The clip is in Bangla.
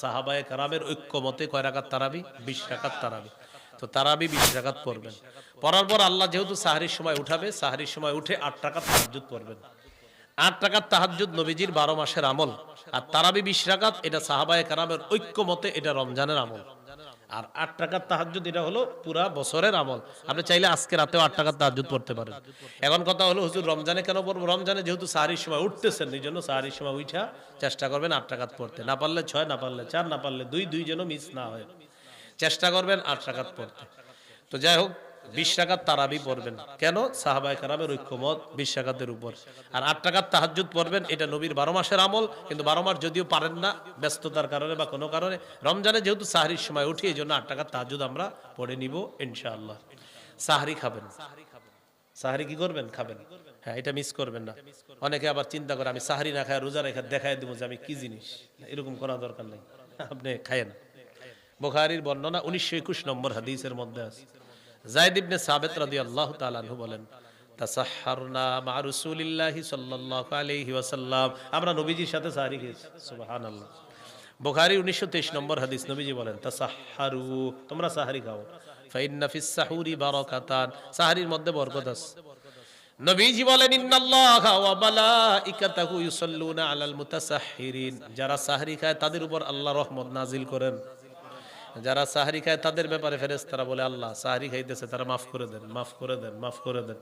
সাহাবায়ে কারামের ঐক্যমতে কয় রাখাত তারাবি? বিশ রাখাত তারাবি। তো তারাবি বিশ রাখাত পড়বেন। পড়ার পর আল্লাহ যেহেতু সাহারির সময় উঠাবে, সাহারির সময় উঠে আট টাকা তাহাজুদ পড়বেন। আট টাকার তাহাজুদ নবীজির বারো মাসের আমল। আর তারাবি বিশ রাখাত এটা সাহাবায় কারামের ঐক্যমতে এটা রমজানের আমল। আর আট টাকার তাহাজুদ এটা হলো পুরা বছরের আমল। আপনি চাইলে আজকে রাতেও আট টাকার তাহাজুদ পড়তে পারেন। এখন কথা হলো, হুজুর, রমজানে কেন পড়ব? রমজানে যেহেতু সাহারির সময় উঠতেছেন, এই জন্য সাহারির সময় উঠা চেষ্টা করবেন আট টাকাত পড়তে। না পারলে ছয়, না পারলে চার, না পারলে দুই দুই যেন মিস না হয়। চেষ্টা করবেন আট টাকাত পড়তে। তো যাই হোক বিশ টাকার তারাবি পড়বেন। কেন? ঐক্যমত বিশ উপর। আর আট টাকার তাহাজ্জুদ পড়বেন, এটা নবীর বারো মাসের আমল, কিন্তু বারো মাস যদিও পারেন না ব্যস্ততার কারণে বা কোনো কারণে। রমজানে যেহেতু সাহারির সময় উঠি এই জন্য আট টাকার তাহাজ্জুদ আমরা পড়ে নিব, ইনশাআল্লাহ। সাহারি খাবেন। সাহারি কি করবেন? খাবেন। হ্যাঁ এটা মিস করবেন না। অনেকে আবার চিন্তা করে, আমি সাহারি না খাই রোজা রেখা দেখাই দেবো যে আমি কি জিনিস। এরকম করা দরকার নেই। আপনি খায়েন বুখারীর বর্ণনা উনিশশো একুশ নম্বর হাদিসের মধ্যে আছে। জায়দ ইবনে সাবেত রাদিয়াল্লাহু তাআলা আনহু বলেন, তাসাহহারনা মা রাসূলিল্লাহি সাল্লাল্লাহু আলাইহি ওয়াসাল্লাম। আমরা নবীজির সাথে সাহারি খেয়েছি সুবহানাল্লাহ। বুখারী 1923 নম্বর হাদিস নবীজি বলেন, তাসাহহারু, তোমরা সাহারি খাও। ফাইন্না ফিস সাহুরি বারাকাতান। সাহারির মধ্যে বরকত আছে। নবীজি বলেন, ইন্নাল্লাহা ওয়া মালাইকাতাহু ইউসাল্লুনা আলাল মুতাসাহহিরিন। যারা সাহরি খায়, তাদের উপর আল্লাহ রহমত নাজিল করেন। যারা সাহারি খায় তাদের ব্যাপারে ফেরেস্তারা বলে, আল্লাহ, সাহারি খাইতেছে, তারা মাফ করে দেন, মাফ করে দেন, মাফ করে দেন।